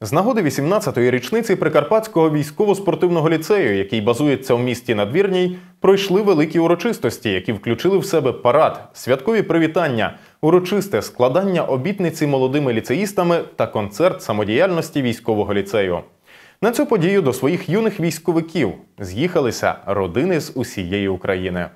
З нагоди 18-ї річниці Прикарпатського військово-спортивного ліцею, який базується в місті Надвірній, пройшли великі урочистості, які включили в себе парад, святкові привітання, урочисте складання обітниці молодими ліцеїстами та концерт самодіяльності військового ліцею. На цю подію до своїх юних військовиків з'їхалися родини з усієї України.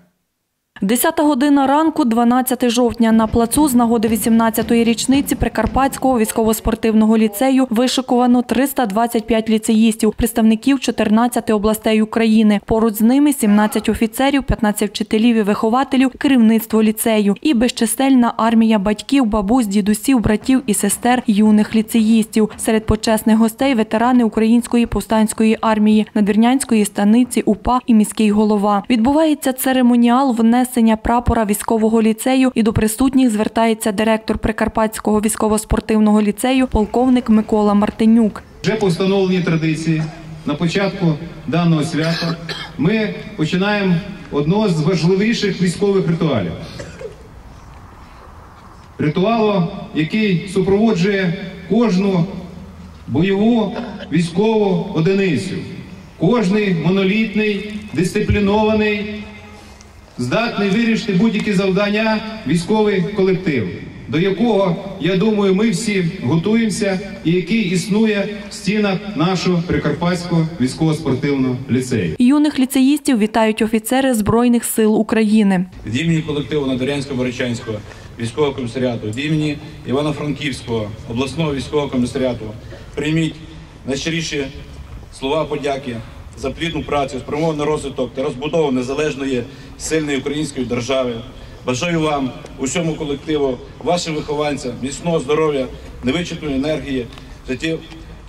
10 година ранку, 12 жовтня, на плацу з нагоди 18-ї річниці Прикарпатського військово-спортивного ліцею вишикувано 325 ліцеїстів, представників 14 областей України. Поруч з ними 17 офіцерів, 15 вчителів і вихователів, керівництво ліцею і безчисельна армія батьків, бабусь, дідусів, братів і сестер юних ліцеїстів. Серед почесних гостей ветерани Української повстанської армії, Надвірнянської станиці, УПА і міський голова. Відбувається церемоніал внесення прапора військового ліцею і до присутніх звертається директор Прикарпатського військово-спортивного ліцею полковник Микола Мартинюк. Вже по встановленій традиції на початку даного свята ми починаємо одного з важливіших військових ритуалів. Ритуалу, який супроводжує кожну бойову військову одиницю, кожний монолітний, дисциплінований, здатний вирішити будь-які завдання військовий колектив, до якого, я думаю, ми всі готуємося і який існує в стінах нашого Прикарпатського військово-спортивного ліцею. Юних ліцеїстів вітають офіцери Збройних сил України. від імені колективу Надорянського Боричанського військового комісаріату, від імені Івано-Франківського обласного військового комісаріату прийміть найщиріші слова подяки за плідну працю, спрямовану на розвиток та розбудову незалежної сильної української держави. Бажаю вам, усьому колективу, вашим вихованцям, міцного здоров'я, невичерпної енергії, життів,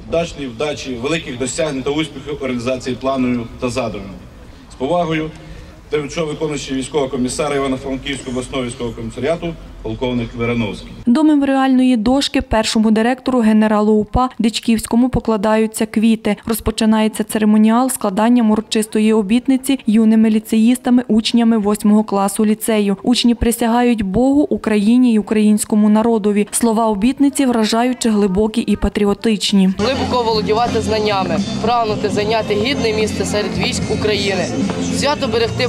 вдачної вдачі, великих досягнень та успіхів у реалізації планою та задумів. З повагою тимчасово виконуючий військового комісара Івано-Франківського обласного військового комісаріату полковник Верановський. До меморіальної дошки першому директору генералу УПА Дичківському покладаються квіти. Розпочинається церемоніал складанням урочистої обітниці юними ліцеїстами, учнями 8 класу ліцею. Учні присягають Богу, Україні і українському народові. Слова обітниці вражаючи глибокі і патріотичні. глибоко володівати знаннями, прагнути зайняти гідне місце серед військ України, свято берегти,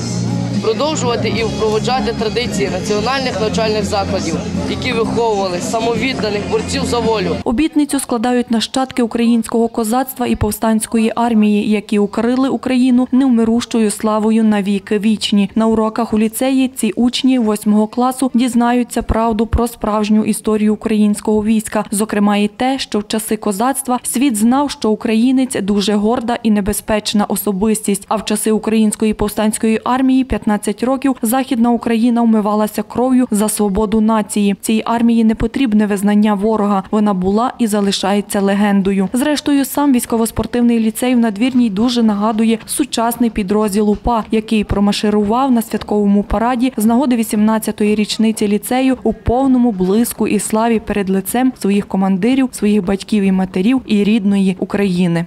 продовжувати і впроваджати традиції національних навчальних закладів, які виховували самовідданих борців за волю. Обітницю складають нащадки українського козацтва і повстанської армії, які укрили Україну невмирущою славою на віки вічні. На уроках у ліцеї ці учні 8 класу дізнаються правду про справжню історію українського війська, зокрема і те, що в часи козацтва світ знав, що українець дуже горда і небезпечна особистість. А в часи української повстанської армії 15 років західна Україна вмивалася кров'ю за свободу нації. Цій армії не потрібне визнання ворога. Вона була і залишається легендою. Зрештою, сам військово-спортивний ліцей в надвірній дуже нагадує сучасний підрозділ УПА, який промаширував на святковому параді з нагоди 18-ї річниці ліцею у повному блиску і славі перед лицем своїх командирів, своїх батьків і матерів і рідної України.